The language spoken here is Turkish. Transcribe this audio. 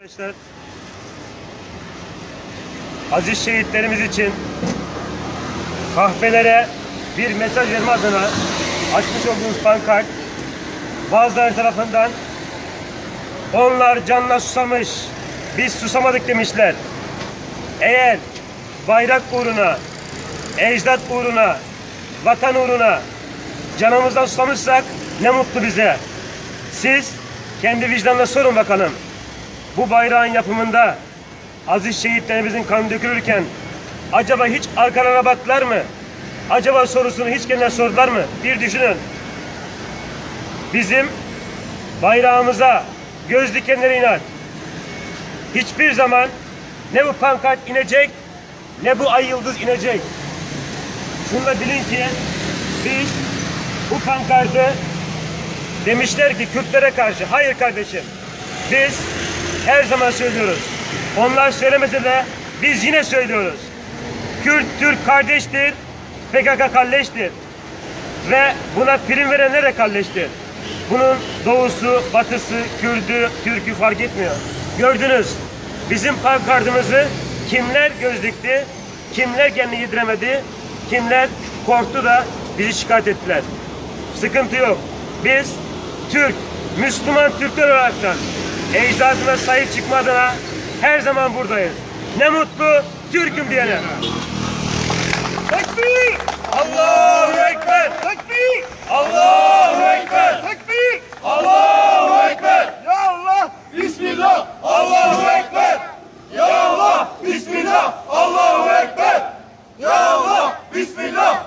Arkadaşlar aziz şehitlerimiz için kahvelere bir mesaj verme adına açmış olduğumuz pankart bazıları tarafından onlar canla susamış biz susamadık demişler. Eğer bayrak uğruna, ecdat uğruna, vatan uğruna canımızdan susamışsak ne mutlu bize. Siz kendi vicdanla sorun bakalım bu bayrağın yapımında aziz şehitlerimizin kanı dökülürken acaba hiç arkalarına baktılar mı? Acaba sorusunu hiç kendine sordular mı? Bir düşünün. Bizim bayrağımıza göz dikenlere iner. Hiçbir zaman ne bu pankart inecek ne bu ay yıldız inecek. Şunu da bilin ki biz bu pankartı demişler ki Kürtlere karşı. Hayır kardeşim. Biz her zaman söylüyoruz. Onlar söylemese de biz yine söylüyoruz. Kürt Türk kardeştir. PKK kalleştir. Ve buna prim verenler de kalleştir. Bunun doğusu, batısı, Kürdü, Türk'ü fark etmiyor. Gördünüz. Bizim pankartımızı kimler göz dikti, kimler kendini yediremedi, kimler korktu da bizi şikayet ettiler. Sıkıntı yok. Biz Türk, Müslüman Türkler olaraktan ecdadına sahip çıkma her zaman buradayız. Ne mutlu Türk'üm diyene. Tekbir! Allahu Ekber! Tekbir! Allahu Ekber! Tekbir! Allahu Ekber! Ya Allah! Bismillah! Allahu Ekber! Ya Allah! Bismillah! Allahu Ekber! Ya Allah! Bismillah!